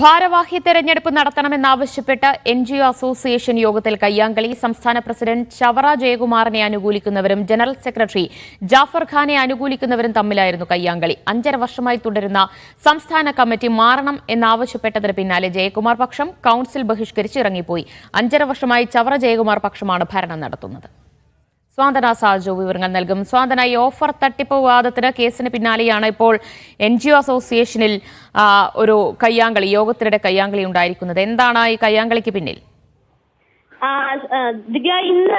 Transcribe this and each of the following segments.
ഭാരവാഹി തെരഞ്ഞെടുപ്പ് നടത്തണമെന്നാവശ്യപ്പെട്ട് എൻ ജി ഒ അസോസിയേഷൻ യോഗത്തിൽ കയ്യാങ്കളി സംസ്ഥാന പ്രസിഡന്റ് ചവറ ജയകുമാറിനെ അനുകൂലിക്കുന്നവരും ജനറൽ സെക്രട്ടറി ജാഫർ ഖാനെ അനുകൂലിക്കുന്നവരും തമ്മിലായിരുന്നു കയ്യാങ്കളി. അഞ്ചര വർഷമായി തുടരുന്ന സംസ്ഥാന കമ്മിറ്റി മാറണം എന്നാവശ്യപ്പെട്ടതിന് പിന്നാലെ ജയകുമാർ പക്ഷം കൌൺസിൽ ബഹിഷ്കരിച്ച് ഇറങ്ങിപ്പോയി. അഞ്ചര വർഷമായി ചവറ ജയകുമാർ പക്ഷമാണ് ഭരണം നടത്തുന്നത്. സ്വാന്തന സാജു വിവരങ്ങൾ നൽകും. സ്വാതന ഈ ഓഫർ തട്ടിപ്പ് വിവാദത്തിന് കേസിന് പിന്നാലെയാണ് ഇപ്പോൾ എൻ ജി ഒ അസോസിയേഷനിൽ ഒരു കയ്യാങ്കളി യോഗത്തിനിടെ കയ്യാങ്കളി ഉണ്ടായിരിക്കുന്നത്. എന്താണ് ഈ കയ്യാങ്കളിക്ക് പിന്നിൽ? ദിവ്യ ഇന്ന്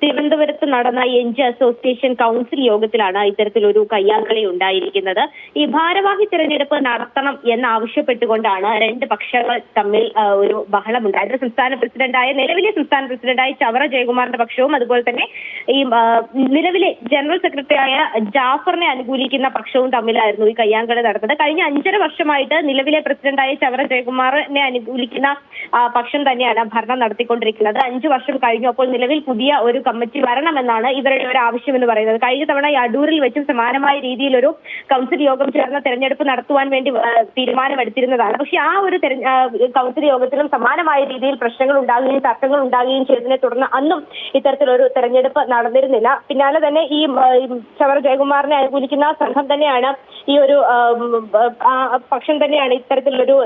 തിരുവനന്തപുരത്ത് നടന്ന എൻ ജി അസോസിയേഷൻ കൗൺസിൽ യോഗത്തിലാണ് ഇത്തരത്തിലൊരു കയ്യാങ്കളി ഉണ്ടായിരിക്കുന്നത്. ഈ ഭാരവാഹി തിരഞ്ഞെടുപ്പ് നടത്തണം എന്നാവശ്യപ്പെട്ടുകൊണ്ടാണ് രണ്ട് പക്ഷങ്ങൾ തമ്മിൽ ഒരു ഒരു ബഹളമുണ്ടായത്. സംസ്ഥാന പ്രസിഡന്റായ നിലവിലെ സംസ്ഥാന പ്രസിഡന്റായ ചവറ ജയകുമാറിന്റെ പക്ഷവും അതുപോലെ തന്നെ ഈ നിലവിലെ ജനറൽ സെക്രട്ടറിയായ ജാഫറിനെ അനുകൂലിക്കുന്ന പക്ഷവും തമ്മിലായിരുന്നു ഈ കയ്യാങ്കളി നടന്നത്. കഴിഞ്ഞ അഞ്ചര വർഷമായിട്ട് നിലവിലെ പ്രസിഡന്റായ ചവറ ജയകുമാറിനെ അനുകൂലിക്കുന്ന പക്ഷം തന്നെയാണ് ഭരണം നടത്തിക്കൊണ്ടിരിക്കുന്നത്. അഞ്ചു വർഷം കഴിഞ്ഞപ്പോൾ നിലവിൽ പുതിയ ഒരു കമ്മിറ്റി വരണമെന്നാണ് ഇവരുടെ ഒരു ആവശ്യം എന്ന് പറയുന്നത്. കഴിഞ്ഞ തവണ അടൂരിൽ വെച്ചും സമാനമായ രീതിയിൽ ഒരു കൗൺസിൽ യോഗം ചേർന്ന തെരഞ്ഞെടുപ്പ് നടത്തുവാൻ വേണ്ടി തീരുമാനമെടുത്തിരുന്നതാണ്. പക്ഷെ ആ ഒരു കൗൺസിൽ യോഗത്തിലും സമാനമായ രീതിയിൽ പ്രശ്നങ്ങൾ ഉണ്ടാകുകയും തർക്കങ്ങൾ ഉണ്ടാകുകയും ചെയ്തതിനെ തുടർന്ന് അന്നും ഇത്തരത്തിലൊരു തെരഞ്ഞെടുപ്പ് നടന്നിരുന്നില്ല. പിന്നാലെ തന്നെ ഈ ചവർ ജയകുമാറിനെ അനുകൂലിക്കുന്ന സംഘം തന്നെയാണ് ഈ ഒരു പക്ഷം തന്നെയാണ് ഇത്തരത്തിലൊരു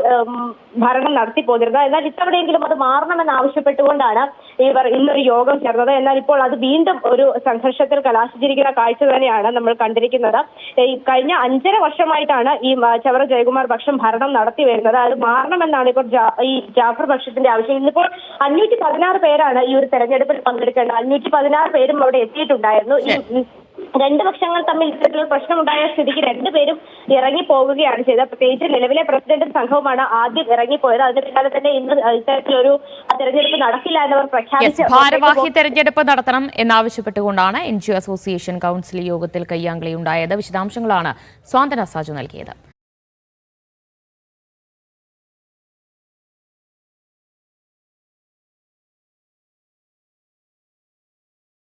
ഭരണം നടത്തി പോന്നിരുന്നത് എന്നാൽ ഇത്തവണയെങ്കിലും അത് മാറണമെന്ന് ആവശ്യപ്പെട്ടുകൊണ്ടാണ് ഇവർ ഇന്നൊരു യോഗം ചേർന്നത്. എന്നാൽ ഇപ്പോൾ അത് വീണ്ടും ഒരു സംഘർഷത്തിൽ കലാശിച്ചിരിക്കുന്ന കാഴ്ച തന്നെയാണ് നമ്മൾ കണ്ടിരിക്കുന്നത്. കഴിഞ്ഞ അഞ്ചര വർഷമായിട്ടാണ് ഈ ചവറ ജയകുമാർ പക്ഷം ഭരണം നടത്തി വരുന്നത്. അത് മാറണമെന്നാണ് ഇപ്പോൾ ഈ ജാഫർ പക്ഷത്തിന്റെ ആവശ്യം. ഇന്നിപ്പോൾ അഞ്ഞൂറ്റി പതിനാറ് പേരാണ് ഈ ഒരു തെരഞ്ഞെടുപ്പിൽ പങ്കെടുക്കേണ്ടത്. അഞ്ഞൂറ്റി പതിനാറ് പേരും അവിടെ എത്തിയിട്ടുണ്ടായിരുന്നു. ഈ രണ്ട് പക്ഷങ്ങൾ തമ്മിൽ ഇത്തരത്തിലുള്ള പ്രശ്നമുണ്ടായ സ്ഥിതിക്ക് രണ്ടുപേരും ഇറങ്ങി പോകുകയാണ് ചെയ്തത്. പ്രത്യേകിച്ച് നിലവിലെ പ്രസിഡന്റും സംഘവുമാണ് ആദ്യം ഇറങ്ങിപ്പോയത്. അതിന് പിന്നാലെ തന്നെ ഇന്ന് ഇത്തരത്തിലൊരു തെരഞ്ഞെടുപ്പ് നടക്കില്ല എന്നവർ പ്രഖ്യാപിച്ചു ഭാരവാഹി തെരഞ്ഞെടുപ്പ് നടത്തണം എന്നാവശ്യപ്പെട്ടുകൊണ്ടാണ് എൻ ജി അസോസിയേഷൻ കൌൺസിൽ യോഗത്തിൽ കയ്യാങ്കളി ഉണ്ടായത് വിശദാംശങ്ങളാണ് സ്വാന്തന സാജു നൽകിയത്.